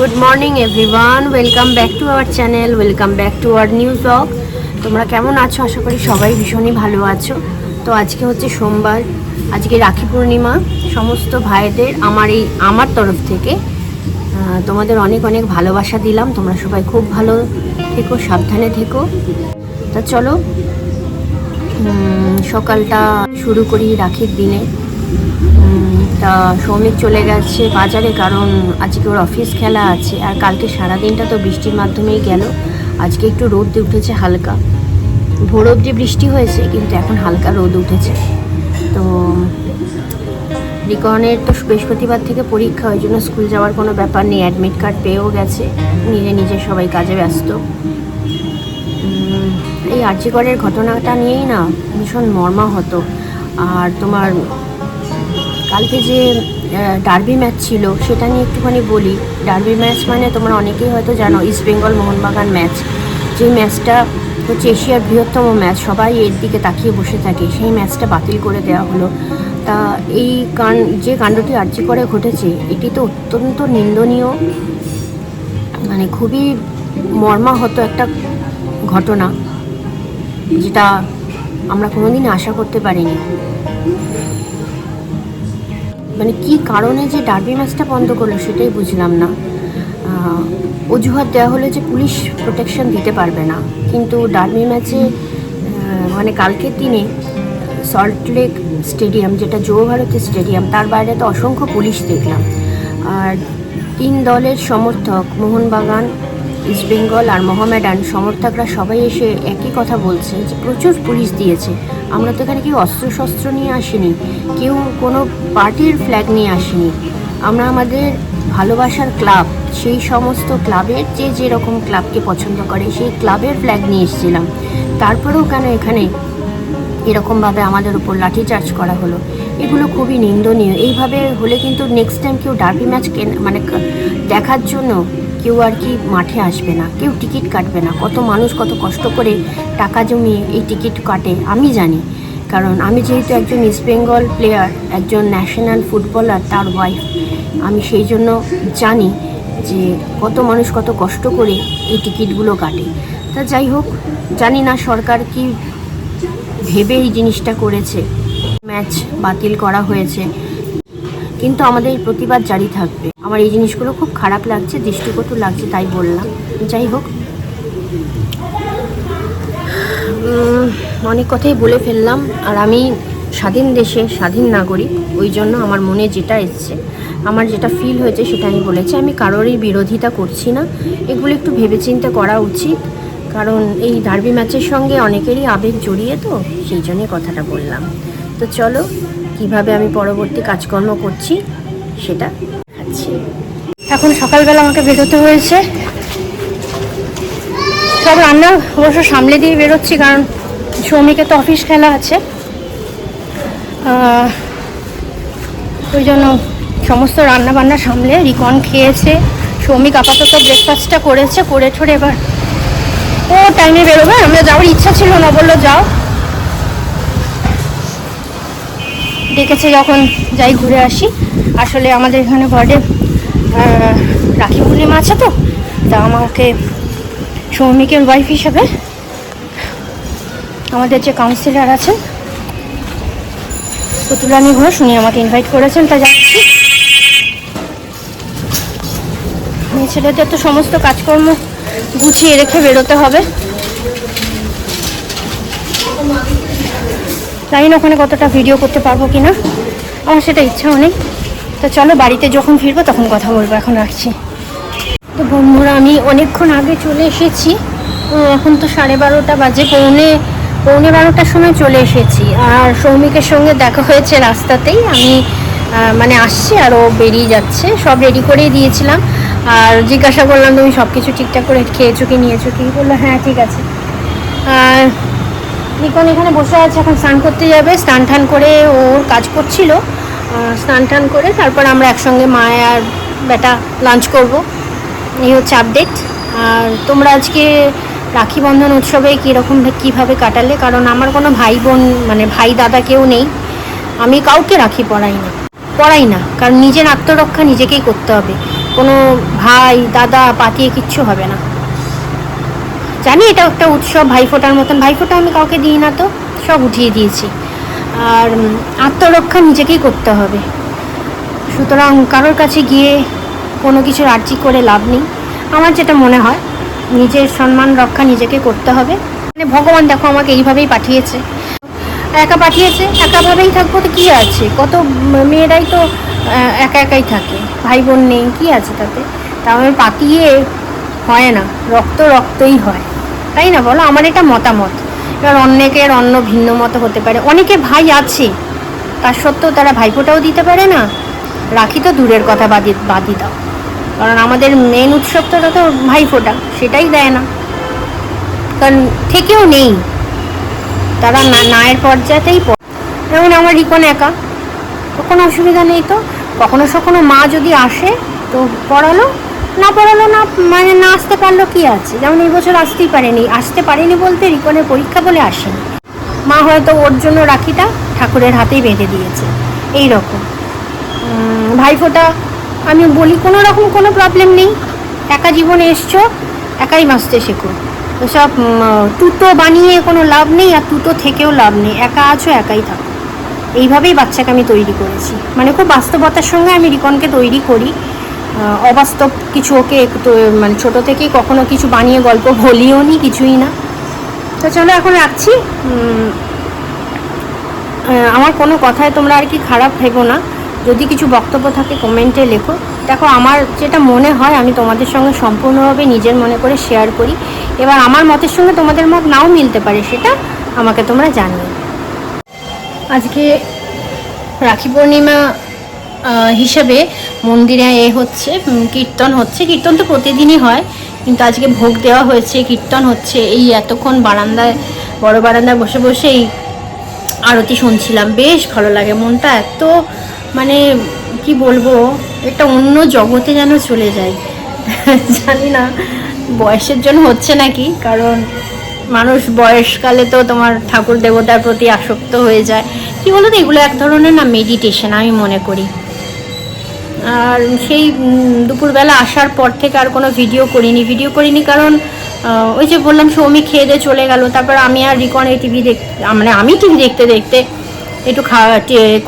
Good morning everyone welcome back to our channel welcome back to our new blog তোমরা কেমন আছো? আশা করি সবাই ভীষণই ভালো আছো। তো আজকে হচ্ছে সোমবার। আজকে রাখি পূর্ণিমা। সমস্ত ভাইদের আমার এই, আমার তরফ থেকে তোমাদের অনেক অনেক ভালোবাসা দিলাম। তোমরা সবাই খুব ভালো থেকো, সাবধানে থেকো। তা চলো সকালটা শুরু করি রাখির দিনে। তা সৌমিক চলে গেছে বাজারে কারণ আজকে ওর অফিস খেলা আছে আর কালকে সারাদিনটা তো বৃষ্টির মাধ্যমেই গেল। আজকে একটু রোদ উঠেছে হালকা। ভোর অবধি বৃষ্টি হয়েছে কিন্তু এখন হালকা রোদ উঠেছে। তো রিকনের তো বৃহস্পতিবার থেকে পরীক্ষা, ওই জন্য স্কুল যাওয়ার কোনো ব্যাপার নেই। অ্যাডমিট কার্ড পেয়েও গেছে। নিজে নিজে সবাই কাজে ব্যস্ত। এই আর্যিকরের ঘটনাটা নিয়েই না ভীষণ মর্মা হতো আর তোমার কালকে যে ডার্বি ম্যাচ ছিল, সেটা নিয়ে একটুখানি বলি। ডার্বি ম্যাচ মানে তোমরা অনেকেই হয়তো জানো ইস্ট বেঙ্গল মোহনবাগান ম্যাচ যে ম্যাচটা হচ্ছে এশিয়ার বৃহত্তম ম্যাচ সবাই এর দিকে তাকিয়ে বসে থাকে। সেই ম্যাচটা বাতিল করে দেওয়া হলো। তা এই কান, যে কাণ্ডটি আর্জি করে ঘটেছে, এটি তো অত্যন্ত নিন্দনীয় মানে খুবই মর্মাহত একটা ঘটনা, যেটা আমরা কোনোদিন আশা করতে পারিনি। মানে কি কারণে যে ডার্বি ম্যাচটা বন্ধ করল সেটাই বুঝলাম না। অজুহাত দেওয়া হলো যে পুলিশ প্রোটেকশন দিতে পারবে না। কিন্তু ডার্বি ম্যাচে মানে কালকের দিনে সল্টলেক স্টেডিয়াম যেটা যুব ভারতী স্টেডিয়াম তার বাইরে তো অসংখ্য পুলিশ দেখলাম। আর তিন দলের সমর্থক মোহনবাগান ইস্টবেঙ্গল আর মোহামেডান সমর্থকরা সবাই এসে একই কথা বলছে যে প্রচুর পুলিশ দিয়েছে। আমরা তো এখানে কেউ অস্ত্রশস্ত্র নিয়ে আসিনি, কেউ কোনো পার্টির ফ্ল্যাগ নিয়ে আসিনি। আমরা আমাদের ভালোবাসার ক্লাব সেই সমস্ত ক্লাবের যে যেরকম ক্লাবকে পছন্দ করে, সেই ক্লাবের ফ্ল্যাগ নিয়ে এসেছিলাম। তারপরেও কেন এখানে এরকমভাবে আমাদের উপর লাঠিচার্জ করা হলো? এগুলো খুবই নিন্দনীয়। এইভাবে হলে কিন্তু নেক্সট টাইম কেউ ডার্বি ম্যাচ কেন মানে দেখার জন্য কেউ আর কি মাঠে আসবে না, কেউ টিকিট কাটবে না। কত মানুষ কত কষ্ট করে টাকা জমিয়ে এই টিকিট কাটে, আমি জানি। কারণ আমি যেহেতু একজন ইস্ট বেঙ্গল প্লেয়ার একজন ন্যাশনাল ফুটবলার তার ওয়াইফ আমি সেই জন্য জানি যে কত মানুষ কত কষ্ট করে এই টিকিটগুলো কাটে। তা যাই হোক, জানি না সরকার কি ভেবে এই জিনিসটা করেছে। ম্যাচ বাতিল করা হয়েছে। কিন্তু আমাদের প্রতিবাদ জারি থাকবে। আমার এই জিনিসগুলো খুব খারাপ লাগছে, দৃষ্টিকটু লাগছে, তাই বললাম। যাই হোক। অনেক কথাই বলে ফেললাম, আর আমি স্বাধীন দেশে স্বাধীন নাগরিক, ওই জন্য আমার মনে যেটা এসছে, আমার যেটা ফিল হয়েছে সেটা আমি বলেছি। আমি কারোরই বিরোধিতা করছি না, এগুলো একটু ভেবেচিন্তে করা উচিত, কারণ এই ডার্বি ম্যাচের সঙ্গে অনেকেরই আবেগ জড়িয়ে তো, সেই জন্যে কথাটা বললাম। তো চলো, কীভাবে আমি পরবর্তী কাজকর্ম করছি, সেটা দেখাচ্ছি এখন সকালবেলা আমাকে বেরোতে হয়েছে। সব রান্না অবশ্য সামলে দিয়ে বেরোচ্ছি, কারণ শ্রমিকের তো অফিস খেলা আছে। ওই জন্য সমস্ত রান্না বান্না সামলে রিকন খেয়েছে, শ্রমিক আপাতত ব্রেকফাস্টটা করেছে, করে ঠোরে এবার ও টাইমে বেরোবে, আমরা যাওয়ার ইচ্ছা ছিল না, বলল যাও। ডেকেছে যখন যাই ঘুরে আসি। আসলে আমাদের এখানে ঘরে রাখি পূর্ণিমা আছে তো, তা আমাকে সৌমিকের ওয়াইফ হিসাবে আমাদের যে কাউন্সিলর আছেন, পুতুলানি ঘোষ, উনি আমাকে ইনভাইট করেছেন, তা যাচ্ছি ছেলেদের তো সমস্ত কাজকর্ম গুছিয়ে রেখে বেরোতে হবে। জানি না ওখানে কতটা ভিডিও করতে পারব কি না আমার সেটা ইচ্ছাও নেই। তো চলো, বাড়িতে যখন ফিরবো তখন কথা বলব, এখন রাখছি। তো বন্ধুরা, আমি অনেকক্ষণ আগে চলে এসেছি। এখন তো সাড়ে বারোটা বাজে, পৌনে পৌনে বারোটার সময় চলে এসেছি। আর সৌমিকের সঙ্গে দেখা হয়েছে রাস্তাতেই। আমি মানে আসছি আর ও বেরিয়ে যাচ্ছে। সব রেডি করেই দিয়েছিলাম। আর জিজ্ঞাসা করলাম, তুমি সব কিছু ঠিকঠাক করে খেয়েছো কি, নিয়েছো কি? বলল হ্যাঁ ঠিক আছে। আর নিকন এখানে বসে আছে, এখন স্নান করতে যাবে। স্নান টান করে ওর কাজ করছিল। স্নান টান করে তারপর আমরা একসঙ্গে মায় আর বেটা লাঞ্চ করব। এই হচ্ছে আপডেট আর তোমরা আজকে রাখি বন্ধন উৎসবে কীরকম কীভাবে কাটালে? কারণ আমার কোনো ভাই বোন মানে ভাই দাদা কেউ নেই। আমি কাউকে রাখি পড়াই না। পড়াই না। কারণ নিজের আত্মরক্ষা নিজেকেই করতে হবে। কোনো ভাই, দাদা, পাতিয়ে কিচ্ছু হবে না। জানি এটা একটা উৎসব, ভাইফোঁটার মতন। ভাইফোঁটা আমি কাউকে দিই না তো, সব উঠিয়ে দিয়েছি। আর আত্মরক্ষা নিজেকেই করতে হবে। সুতরাং কারোর কাছে গিয়ে কোনো কিছুর আর্জি করে লাভ নেই। আমার যেটা মনে হয়, নিজের সম্মান রক্ষা নিজেকে করতে হবে। মানে ভগবান দেখো আমাকে এইভাবেই পাঠিয়েছে। একা পাঠিয়েছে, একাভাবেই থাকব তো কী আছে? কত মেয়েরাই তো একা একাই থাকে। ভাই বোন নেই, কী আছে তাতে? তাহলে পাতিয়ে হয় না। রক্ত রক্তই হয়। তাই না বলো? আমার এটা মতামত। এবার অনেকের অন্য ভিন্ন মত হতে পারে। অনেকে ভাই আছে। তার সত্ত্বেও তারা ভাইফোঁটাও দিতে পারে না। রাখি তো দূরের কথা বাদি বাদি দাও। কারণ আমাদের মেন উৎসবটা তো ভাইফোঁটা। সেটাই দেয় না। কারণ থেকেও নেই। তারা না নায়ের পর্যায়েতেই পড়ে। যেমন আমার রিকন একা। কোনো অসুবিধা নেই তো। কখনো সখনো মা যদি আসে, তো পড়ালো। না পড়ালো না মানে না আসতে পারল কি আছে? যেমন এই বছর আসতেই পারেনি। আসতে পারেনি বলতে রিকনের পরীক্ষা বলে আসেনি। মা হয়তো ওর জন্য রাখিটা ঠাকুরের হাতেই বেঁধে দিয়েছে। এই রকম ভাইফোঁটা, আমি বলি কোনো রকম কোনো প্রবলেম নেই। একা জীবনে এসছো, একাই বাঁচতে শেখো। ওসব তুতো বানিয়ে কোনো লাভ নেই আর তুতো থেকেও লাভ নেই। একা আছো, একাই থাকো। এইভাবেই বাচ্চাকে আমি তৈরি করেছি। মানে খুব বাস্তবতার সঙ্গে আমি রিকনকে তৈরি করি। অবাস্তব কিছু ওকে একটু মানে ছোটো থেকেই কখনো কিছু বানিয়ে গল্প বলিও নি, কিছুই না। তো চলো এখন রাখছি। আমার কোনো কথায় তোমরা আর কি খারাপ ভেবো না। যদি কিছু বক্তব্য থাকে কমেন্টে লেখো। দেখো, আমার যেটা মনে হয়, আমি তোমাদের সঙ্গে সম্পূর্ণভাবে নিজের মনে করে শেয়ার করি। এবার আমার মতের সঙ্গে তোমাদের মত নাও মিলতে পারে, সেটা আমাকে তোমরা জানিও। আজকে রাখি পূর্ণিমা হিসেবে মন্দিরে এ হচ্ছে কীর্তন হচ্ছে। কীর্তন তো প্রতিদিনই হয়, কিন্তু আজকে ভোগ দেওয়া হয়েছে, কীর্তন হচ্ছে। এই এতক্ষণ বারান্দায়, বড় বারান্দায় বসে বসে এই আরতি শুনছিলাম। বেশ ভালো লাগে, মনটা এত মানে কি বলব, একটা অন্য জগতে যেন চলে যায়। জানি না, বয়সের জন্য হচ্ছে নাকি, কারণ মানুষ বয়সকালে তো তোমার ঠাকুর দেবতার প্রতি আসক্ত হয়ে যায়। কি বলতো, এগুলো এক ধরনের না মেডিটেশন আমি মনে করি। আর সেই দুপুরবেলা আসার পর থেকে আর কোনো ভিডিও করিনি। ভিডিও করিনি কারণ ওই যে বললাম সৌমি খেয়ে দিয়ে চলে গেল, তারপর আমি আর রিকন এই টিভি দেখ মানে আমি টিভি দেখতে দেখতে একটু খাওয়া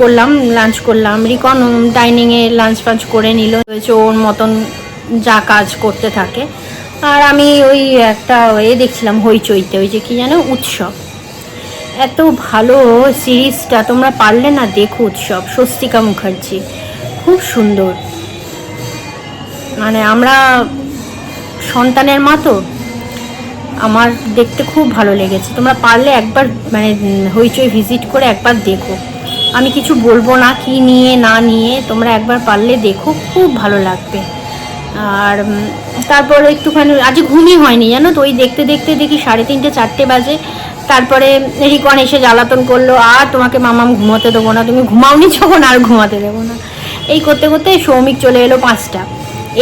করলাম লাঞ্চ করলাম। রিকন ডাইনিংয়ে লাঞ্চ ফাঞ্চ করে নিল। হয়েছে ওর মতন যা কাজ করতে থাকে। আর আমি ওই একটা এ দেখছিলাম হইচইতে ওই যে কি জানো উৎসব। এত ভালো সিরিজটা তোমরা পারলে না দেখো উৎসব। স্বস্তিকা মুখার্জি। খুব সুন্দর। মানে আমরা সন্তানের মা তো। আমার দেখতে খুব ভালো লেগেছে। তোমরা পারলে একবার মানে হইচই ভিজিট করে একবার দেখো। আমি কিছু বলব না, কি নিয়ে, না নিয়ে, তোমরা একবার পারলে দেখো, খুব ভালো লাগবে। আর তারপর একটুখানি, আজ ঘুমই হয়নি, জানো তো? ওই দেখতে দেখতে দেখি সাড়ে তিনটে, চারটে বাজে। তারপরে রিকন এসে জ্বালাতন করল, আর তোমাকে মামাম ঘুমোতে দেবো না, তুমি ঘুমাওনি যখন, আর ঘুমাতে দেবো না। এই করতে করতে সৌমিক চলে এলো পাঁচটা।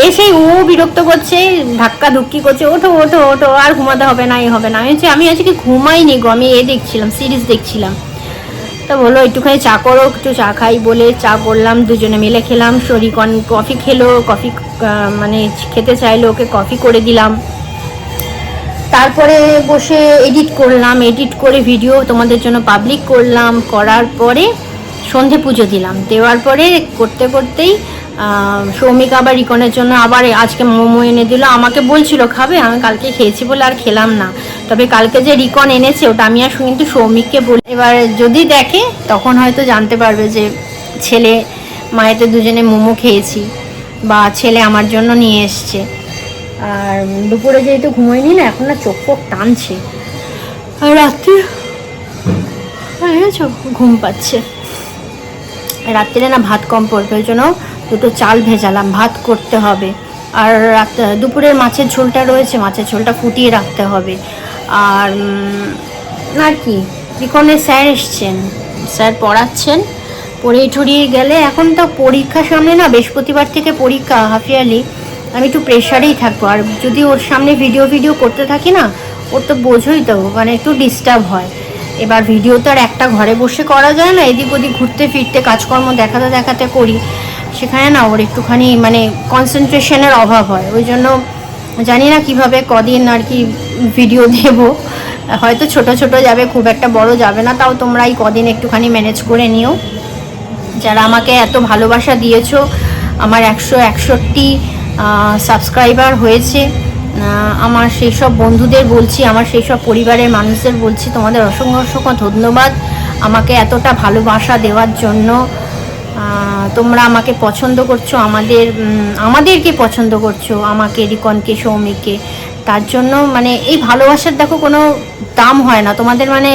এসে ও বিরক্ত করছে ধাক্কা ধুক্কি করছে ওঠো ওঠো ওঠো আর ঘুমাতে হবে না এই হবে না। আমি বলছি, আমি আজকে ঘুমাইনি গো আমি এ দেখছিলাম সিরিজ দেখছিলাম। তা বলল একটুখানি চা করো একটু চা খাই বলে চা করলাম দুজনে মিলে খেলাম শরিকন কফি খেলো কফি মানে খেতে চাইলো ওকে কফি করে দিলাম। তারপরে বসে এডিট করলাম এডিট করে ভিডিও তোমাদের জন্য পাবলিক করলাম করার পরে সন্ধে পুজো দিলাম। দেওয়ার পরে করতে করতেই সৌমিক আবার রিকনের জন্য আবার আজকে মোমো এনে দিল। আমাকে বলছিল, খাবে? আমি কালকে খেয়েছি বলে আর খেলাম না। তবে কালকে যে রিকন এনেছে, ওটা আমি আর কিন্তু সৌমিককে বলি, এবার যদি দেখে, তখন হয়তো জানতে পারবে যে ছেলে, মায়েতে দুজনে মোমো খেয়েছি বা ছেলে আমার জন্য নিয়ে এসছে। আর দুপুরে যেহেতু ঘুমোয়নি না, এখন না চোখ পোক টানছে। আর রাত্রি বুঝেছ ঘুম পাচ্ছে। রাত্রিরে না ভাত কম পড়বে, ওই জন্য দুটো চাল ভেজালাম, ভাত করতে হবে। আর দুপুরের মাছের ঝোলটা রয়েছে, মাছের ঝোলটা ফুটিয়ে রাখতে হবে। আর আর কি ত্রিকোণের স্যার এসছেন। স্যার পড়াচ্ছেন। পড়িয়ে ঠড়িয়ে গেলে এখন তো পরীক্ষা সামনে না বৃহস্পতিবার থেকে পরীক্ষা, হাফ ইয়ারলি। আমি একটু প্রেশারেই থাকব। আর যদি ওর সামনে ভিডিও ভিডিও করতে থাকি না, ওর তো বোঝোই তো মানে একটু ডিস্টার্ব হয়। এবার ভিডিও তো আর একটা ঘরে বসে করা যায় না, এদিক ওদিক ঘুরতে ফিরতে, কাজকর্ম দেখাতে দেখাতে করি। সেখানে না ওর একটুখানি মানে কনসেন্ট্রেশনের অভাব হয়। ওই জন্য জানি না কীভাবে কদিন আর কি ভিডিও দেব। হয়তো ছোট ছোট যাবে, খুব একটা বড় যাবে না, তাও তোমরা এই কদিন একটুখানি ম্যানেজ করে নিও। যারা আমাকে এত ভালোবাসা দিয়েছ, আমার একশো একষট্টি সাবস্ক্রাইবার হয়েছে আমার সেই সব বন্ধুদের বলছি, আমার সেই সব পরিবারের মানুষদের বলছি, তোমাদের অসংখ্য অসংখ্য ধন্যবাদ আমাকে এতটা ভালোবাসা দেওয়ার জন্য। তোমরা আমাকে পছন্দ করছ, আমাদের আমাদেরকে পছন্দ করছ, আমাকে, রিকনকে, সৌমিককে। তার জন্য মানে এই ভালোবাসার দেখো কোনো দাম হয় না। তোমাদের মানে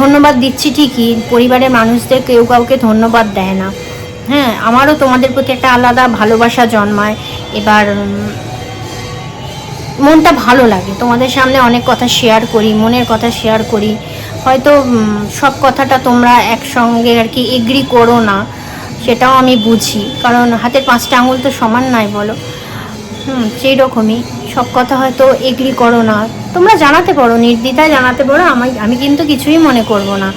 ধন্যবাদ দিচ্ছি ঠিকই, পরিবারের মানুষদের কেউ কাউকে ধন্যবাদ দেয় না। হ্যাঁ আমারও তোমাদের প্রতি একটা আলাদা ভালোবাসা জন্মায়। এবার মনটা ভালো লাগে। তোমাদের সামনে অনেক কথা শেয়ার করি, মনের কথা শেয়ার করি। হয়তো সব কথাটা তোমরা একসঙ্গে আর কি এগ্রি করো না, সেটাও আমি বুঝি। কারণ হাতের পাঁচটা আঙুল তো সমান নাই বলো। হুম সেই রকমই সব কথা হয়তো এগ্রি করো না। তোমরা জানাতে পারো, নির্দ্বিধায় জানাতে পারো। আমি আমি কিন্তু কিছুই মনে করব না।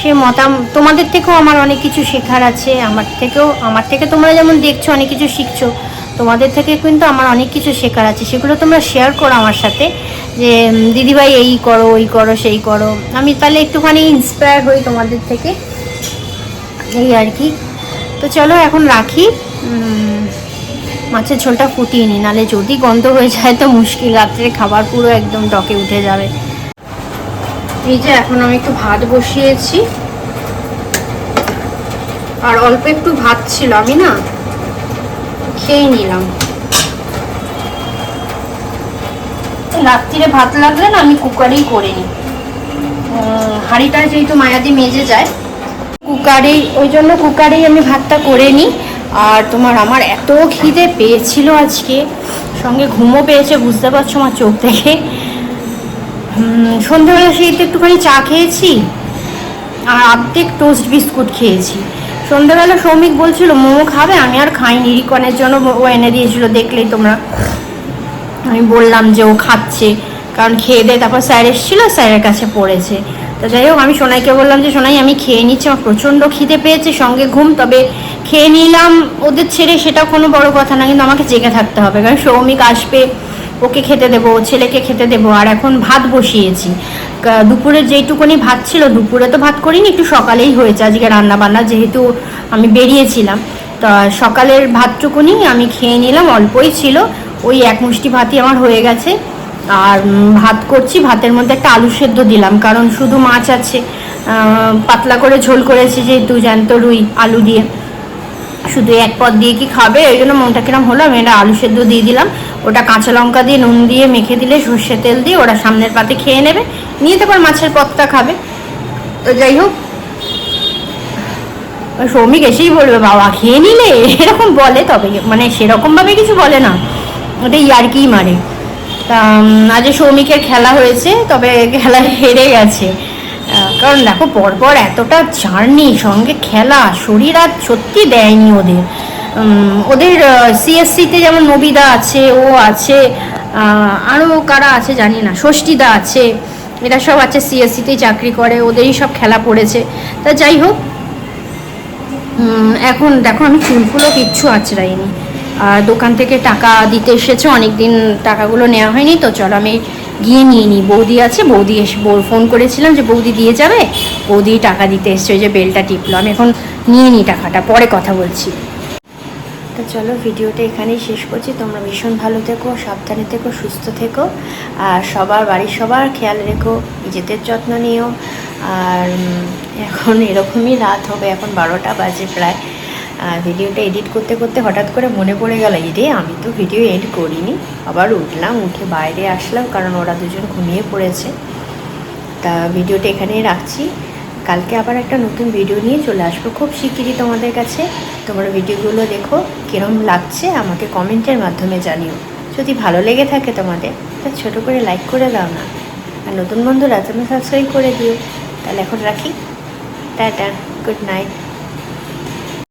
সে মতাম, তোমাদের থেকেও আমার অনেক কিছু শেখার আছে। আমার থেকেও, আমার থেকে তোমরা যেমন দেখছ, অনেক কিছু শিখছো। তোমাদের থেকে কিন্তু আমার অনেক কিছু শেখার আছে। সেগুলো তোমরা শেয়ার করো আমার সাথে, যে দিদিভাই এই করো, ওই করো, সেই করো। আমি তাহলে একটুখানি ইন্সপায়ার হই তোমাদের থেকে। এই আর কি। তো চলো এখন রাখি। মাছের ঝোলটা ফুটিয়ে নিই নাহলে যদি গন্ধ হয়ে যায় তো মুশকিল, রাত্রে খাবার পুরো একদম টকে উঠে যাবে। এই যে এখন আমি একটু ভাত বসিয়েছি। আর অল্প একটু ভাত ছিল, আমি না খেয়ে নিলাম। রাত্রিরে ভাত লাগলে না আমি কুকারেই করে নিই। হাঁড়িটা যেহেতু মায়াদি মেজে যায় কুকারেই ওই জন্য কুকারেই আমি ভাতটা করে নিই। আর তোমার আমার এত খিদে পেয়েছিল আজকে সঙ্গে ঘুমও পেয়েছে বুঝতে পারছ আমার চোখ হুম, সন্ধ্যাবেলা সেই তো একটুখানি চা খেয়েছি আর অর্ধেক টোস্ট বিস্কুট খেয়েছি। সন্ধ্যাবেলা সৌমিক বলছিল, মোমো খাবে? আমি আর খাইনি। রিকনের জন্য ও এনে দিয়েছিল, দেখলেই তোমরা আমি বললাম যে ও খাচ্ছে, কারণ খেয়ে দেয় তারপর স্যার এসেছিল, স্যারের কাছে পড়েছে। তো যাই হোক, আমি সোনাইকে বললাম যে, সোনাই, আমি খেয়ে নিচ্ছি, আমার প্রচণ্ড খিদে পেয়েছে, সঙ্গে ঘুম, তবে খেয়ে নিলাম ওদের ছেড়ে, সেটা কোনো বড় কথা না, কিন্তু আমাকে জেগে থাকতে হবে, কারণ সৌমিক আসবে, ওকে খেতে দেবো ছেলেকে খেতে দেবো, আর এখন ভাত বসিয়েছি। দুপুরের যেইটুকুনি ভাত ছিল, দুপুরে তো ভাত করিনি, একটু সকালেই হয়েছে। আজকে রান্না বান্না যেহেতু আমি বেরিয়েছিলাম। তা সকালের ভাতটুকুনি আমি খেয়ে নিলাম, অল্পই ছিল। ওই এক মুষ্টি ভাতই আমার হয়ে গেছে। আর ভাত করছি, ভাতের মধ্যে একটা আলু সেদ্ধ দিলাম, কারণ শুধু মাছ আছে। পাতলা করে ঝোল করেছি যেহেতু, জ্যান্ত রুই, আলু দিয়ে। শুধু এক পদ দিয়ে কি খাবে, ওই জন্য মনটা কিরম হলো, আমি একটা আলু সেদ্ধ দিয়ে দিলাম। ওটা কাঁচা লঙ্কা দিয়ে নুন দিয়ে মেখে দিলে সর্ষে তেল দিয়ে ওরা সামনের পাতে খেয়ে নেবে। নিয়ে তারপর মাছের পদটা খাবে। তো যাই হোক সৌমিক এসেই বলবে, বাবা, খেয়ে নিলে? এরকম বলে তবে মানে সেরকমভাবে কিছু বলে না। ওটা ইয়ার্কিই মারে। তা আজ সৌমিকের খেলা হয়েছে, তবে খেলা হেরে গেছে। কারণ দেখো, পরপর এতটা জার্নি, সঙ্গে খেলা, শরীর আর সত্যি দেয়নি ওদের। ওদের সিএসসিতে যেমন নবিদা আছে, ও আছে আরও কারা আছে জানি না, ষষ্ঠীদা আছে, এরা সব আছে সিএসসিতেই চাকরি করে, ওদেরই সব খেলা পড়েছে। তা যাই হোক এখন দেখো আমি চুলগুলো কিচ্ছু আঁচড়াইনি। আর দোকান থেকে টাকা দিতে এসেছে অনেক দিন টাকাগুলো নেওয়া হয়নি, তো চলো আমি গিয়ে নিয়ে নিই। বৌদি আছে, বৌদি এসে ফোন করেছিলাম যে বৌদি দিয়ে যাবে, বৌদি টাকা দিতে এসছে, ওই যে বেলটা টিপলো, আমি এখন নিয়ে নিই টাকাটা, পরে কথা বলছি। তো চলো ভিডিওটা এখানেই শেষ করছি। তোমরা ভীষণ ভালো থেকো, সাবধানে থেকো, সুস্থ থেকো। আর সবার বাড়ির সবার খেয়াল রেখো, নিজেদের যত্ন নিও। আর এখন এরকমই রাত হবে, এখন বারোটা বাজে প্রায়। ভিডিওটা এডিট করতে করতে হঠাৎ করে মনে পড়ে গেল রে আমি তো ভিডিও এডিট করিনি। আবার উঠলাম, উঠে বাইরে আসলাম, কারণ ওরা দুজন ঘুমিয়ে পড়েছে। তা ভিডিওটা এখানেই রাখছি। কালকে আবার একটা নতুন ভিডিও নিয়ে চলে আসব। খুব শিগগিরই তোমাদের কাছে। তোমরা ভিডিওগুলো দেখো, কীরম লাগছে আমাকে কমেন্টের মাধ্যমে জানিও। যদি ভালো লেগে থাকে তোমাদের তা ছোটো করে লাইক করে দাও না। আর নতুন বন্ধুরা তুমি সাবস্ক্রাইব করে দিও। তাহলে এখন রাখি। Tata good night